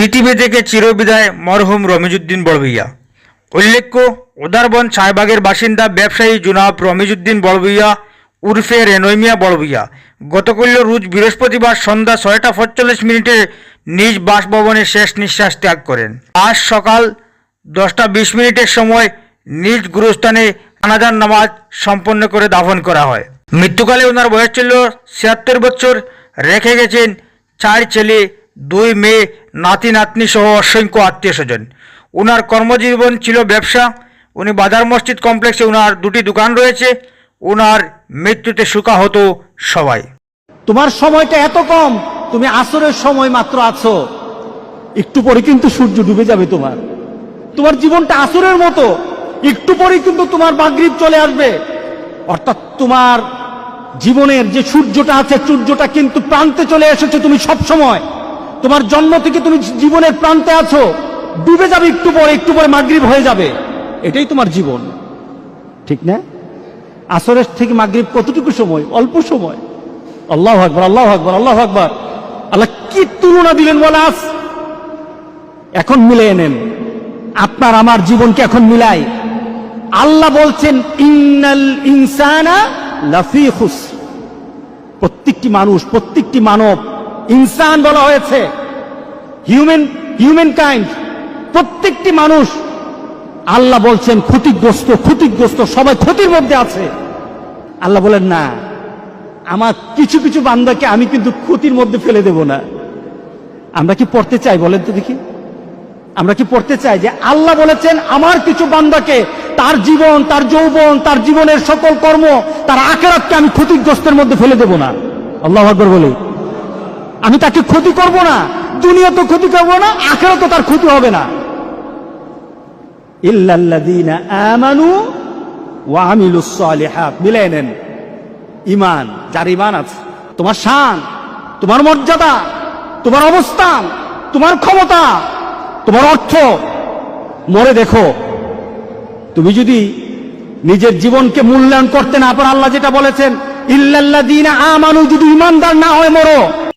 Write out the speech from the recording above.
পৃথিবী থেকে চিরবিদায় মরহুম রমিজুদ্দিন বড়ভূইয়া উল্লেখ্য, উদারবন ছায়বাগের বাসিন্দা ব্যবসায়ী জুনাব রমিজুদ্দিন বড়ভূইয়া উর্ফে রেনৈমিয়া বড়ভূইয়া গতকাল রোজ বৃহস্পতিবার সন্ধ্যা ছয়টা পঁয়তাল্লিশ মিনিটে নিজ বাসভবনে শেষ নিঃশ্বাস ত্যাগ করেন। আজ সকাল দশটা বিশ মিনিটের সময় নিজ গুরুস্থানে আনাজার নামাজ সম্পন্ন করে দাফন করা হয়। মৃত্যুকালে ওনার বয়স ছিল ছিয়াত্তর বছর। রেখে গেছেন চার ছেলে দুই মেয়ে নাতি নাতনি সহ অসংখ্য আত্মীয় স্বজন। ওনার কর্মজীবন ছিল ব্যবসা। উনি বাজার মসজিদ কমপ্লেক্সে ওনার দুটি দোকান রয়েছে। ওনার মৃত্যুতে হতো সবাই। তোমার সময়টা এত কম, তুমি আসরের সময় মাত্র আছো। একটু পরে কিন্তু সূর্য ডুবে যাবে তোমার। তোমার জীবনটা আসরের মতো, একটু পরে কিন্তু তোমার মাগরিব চলে আসবে। অর্থাৎ তোমার জীবনের যে সূর্যটা আছে, সূর্যটা কিন্তু প্রান্তে চলে এসেছে তুমি সব সময় তোমার জন্ম থেকে তুমি জীবনের প্রান্তে আছো। ডুবে যাবে একটু পরে একটু পরে মাগরিব হয়ে যাবে। এটাই তোমার জীবন। ঠিক না? আসরের থেকে মাগরিব কতটুকু সময়? অল্প সময়। আল্লাহ আকবর আল্লাহ আকবর আল্লাহ আকবর। আল্লাহ কি তুলনা দিলেন বলাস এখন মিলে নেন। আপনার আমার জীবনকে এখন মিলাই। আল্লাহ বলছেন, ইন্নাল ইনসানা লাফি খুসর। প্রত্যেকটি মানুষ, প্রত্যেকটি মানব ইনসান বলা হয়েছে। হিউম্যান হিউম্যান কাইন্ড প্রত্যেকটি মানুষ, আল্লাহ বলছেন, ক্ষতিগ্রস্ত ক্ষতিগ্রস্ত, সবাই ক্ষতির মধ্যে আছে। আল্লাহ বলেন, না, আমার কিছু কিছু বান্দাকে আমি কিন্তু ক্ষতির মধ্যে ফেলে দেব না। আমরা কি পড়তে চাই বলেন তো দেখি। আমরা কি পড়তে চাই যে আল্লাহ বলেছেন, আমার কিছু বান্দাকে তার জীবন, তার যৌবন, তার জীবনের সকল কর্ম, তার আখেরাতকে আমি ক্ষতিগ্রস্তের মধ্যে ফেলে দেব না। আল্লাহ আকবর বলি। আমি তাকে ক্ষতি করব না দুনিয়া তো ক্ষতি করব না আখেরা তো তার ক্ষতি হবে না। ইল্লাল্লাযীনা আমানু ওয়া আমিলুস সালিহাত। মিলাই নেন। ইমান যার ইমান আছে। তোমার শান, তোমার মর্যাদা, তোমার অবস্থান, তোমার ক্ষমতা, তোমার অর্থ। মরে দেখো, তুমি যদি নিজের জীবনকে মূল্যায়ন করতে না পারো, আল্লাহ যেটা বলেছেন, ইল্লাল্লাযীনা আমানু, যদি ইমানদার না হয় মরো।